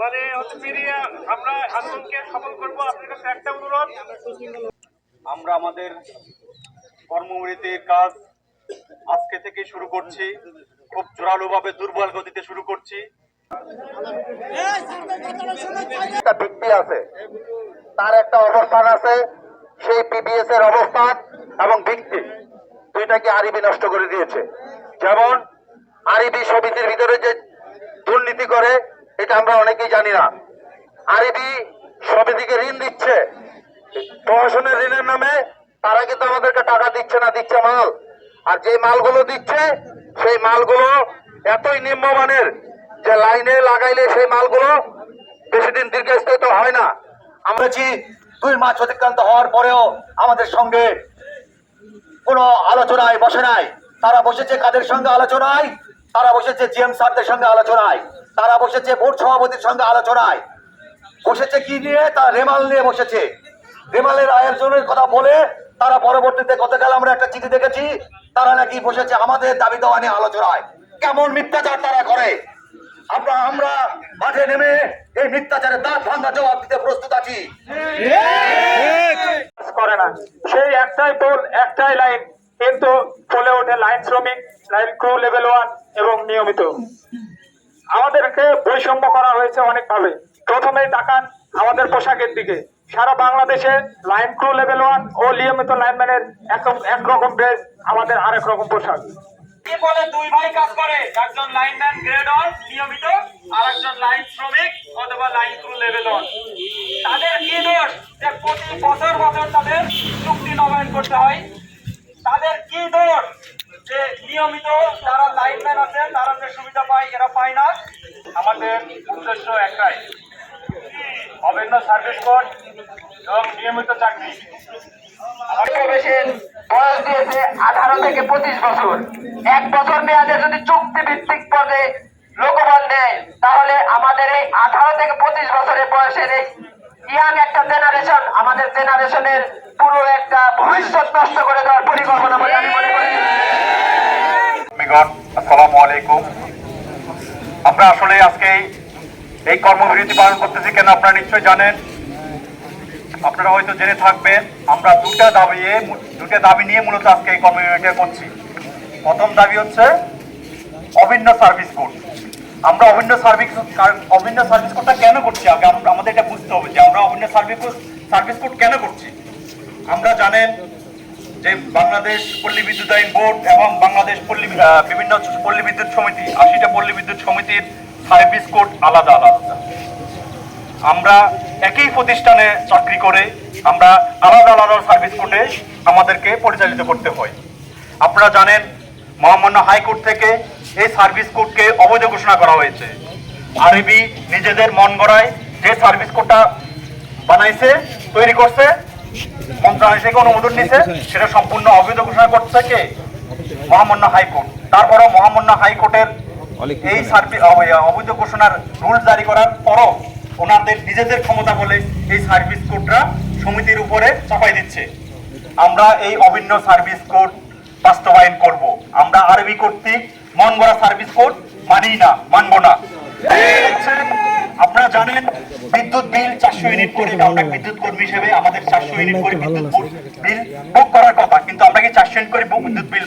মানে হচ্ছে পেরিয়ে আমরা আন্দোলনকে সফল করব। আপনার কাছে একটা অনুরোধ। আমরা আমাদের কর্মবিরতির কাজ আজকে থেকে শুরু করছি। খুব জোরালোভাবে দুর্বল গতিতে শুরু করছি। একটা ভিত্তি আছে। তার একটা অবস্থান আছে। সেই পিবিএস এর অবস্থান এবং ভিত্তি। দুইটাকে আরিবি নষ্ট করে দিয়েছে। যেমন আরিবি সমিতির ভিতরে যে দুর্নীতি করে এটা আমরা অনেকেই জানি না। আরিবি সমিতিকে ঋণ দিচ্ছে। প্রশাসনের ঋণের নামে তারা কিন্তু আমাদেরকে টাকা দিচ্ছে না, দিচ্ছে মাল। আর যে মালগুলো দিচ্ছে, সেই মালগুলো এতই নিম্নমানের যে লাইনে লাগাইলে সেই মালগুলো বেশি দিন দীর্ঘস্থায়িত হয় না। আমরা যে দুই মাস অতিক্রান্ত হওয়ার পরেও আমাদের সঙ্গে কোনো আলোচনায় বসে নাই। তারা বসেছে কাদের সঙ্গে আলোচনায়? তারা বসেছে জিএম স্যারদের সঙ্গে আলোচনায়। তারা বসেছে বোর্ড সভাপতির সঙ্গে আলোচনায়। বসেছে কি নিয়ে? তারা রেমাল নিয়ে বসেছে। রেমালের আয়োজনের কথা বলে তারা পরবর্তীতে গতকাল আমরা একটা চিঠি দেখেছি, তারা নাকি বসেছে আমাদের দাবি দেওয়া নিয়ে আলোচনায়। কেমন মিথ্যাচার তারা করে? আমরা আমরা মাঠে নেমে এই মিথ্যাচারের দাঁত ভাঙ্গা জবাব দিতে প্রস্তুত আছি। করে না। সেই একটাই পোল একটাই লাইন, কিন্তু চলে ওঠে লাইন শ্রমিক, লাইন ক্রু লেভেল ওয়ান। এবং নিয়মিত। আমাদেরকে বৈষম্য করা হয়েছে অনেকভাবে। প্রথমেই তাকান আমাদের পোশাকের দিকে। সারা বাংলাদেশে লাইন ক্রু লেভেল ওয়ান ও নিয়মিত লাইনম্যানের একরকম ড্রেস আমাদের আরেক রকম পোশাক। বলে দুই ভাই কাজ করে? একজন লাইনম্যান গ্রেড অন নিয়মিত লাইন শ্রমিক অথবা লাইন ক্রু তাদের কি দোষ? প্রতি বছর বছর চুক্তি নবায়ন করতে হয়। তাদের কি যে নিয়মিত যারা লাইনম্যান আছে তারা যে সুবিধা পায় এরা পায় না আমাদের উদ্দেশ্য একটাই। অভিন্ন সার্ভিস কোড এবং নিয়মিত চাকরি। বয়স দিয়েছে আঠারো থেকে পঁচিশ বছর। এক বছর মেয়াদে যদি চুক্তি ভিত্তিক পদে লোকবল দেয় তাহলে আমাদের এই আঠারো থেকে পঁচিশ বছরের বয়সের এই ইয়াং একটা জেনারেশন আমাদের জেনারেশনের পুরো একটা ভবিষ্যৎ নষ্ট করে দেওয়ার পরিকল্পনা বলে আমি মনে করি। আসসালামু আলাইকুম। আমরা আসলে আজকে এই কর্মবিরতি পালন করতেছি কেন আপনারা নিশ্চয়ই জানেন? আপনারা হয়তো জেনে থাকবেন, আমরা দুটা দাবি দুটা দাবি নিয়ে মূলত আজকে এই কর্মবিরতি করছি। প্রথম দাবি হচ্ছে অভিন্ন সার্ভিস কোড। আমরা অভিন্ন সার্ভিস অভিন্ন সার্ভিস কোডটা কেন করছি? আগে আমাদের এটা বুঝতে হবে যে আমরা অভিন্ন সার্ভিস সার্ভিস কোড কেন করছি? আমরা জানেন যে বাংলাদেশ পল্লী বিদ্যুৎ আইন বোর্ড এবং বাংলাদেশ পল্লী বিভিন্ন পল্লী বিদ্যুৎ সমিতি, আশিটা পল্লী বিদ্যুৎ সমিতির সার্ভিস কোড আলাদা আলাদা। আমরা একই প্রতিষ্ঠানে চাকরি করে আমরা আলাদা আলাদা সার্ভিস কোডে আমাদেরকে পরিচালিত করতে হয়। আপনারা জানেন, মহামান্য হাইকোর্ট থেকে এই সার্ভিস কোডকে অবৈধ ঘোষণা করা হয়েছে। আরবি নিজেদের মন গড়ায় যে সার্ভিস কোডটা বানাইছে, তৈরি করছে, মন্ত্রণালয় থেকে অনুমোদন নিছে, সেটা সম্পূর্ণ অবৈধ ঘোষণা করছে কে? মহামান্য হাইকোর্ট। তারপরও মহামান্য হাইকোর্টের এই সার্ভি অবৈধ ঘোষণার রুল জারি করার পরও ওনাদের নিজেদের ক্ষমতা বলে এই সার্ভিস কোডরা সমিতির উপরে চাপাই দিচ্ছে। আমরা এই অভিন্ন সার্ভিস কোড বাস্তবায়ন করব। আমরা আরবি কর্তৃক মন গড়া সার্ভিস কোড মানি না মানবো না। আপনারা জানেন বিদ্যুৎ বিল চারশো ইউনিট করে আমরা বিদ্যুৎ কর্মী হিসেবে আমাদের চারশো ইউনিট করে বিদ্যুৎ বিল বুক করার কথা কিন্তু আমরা কি চারশো ইউনিট করে বিদ্যুৎ বিল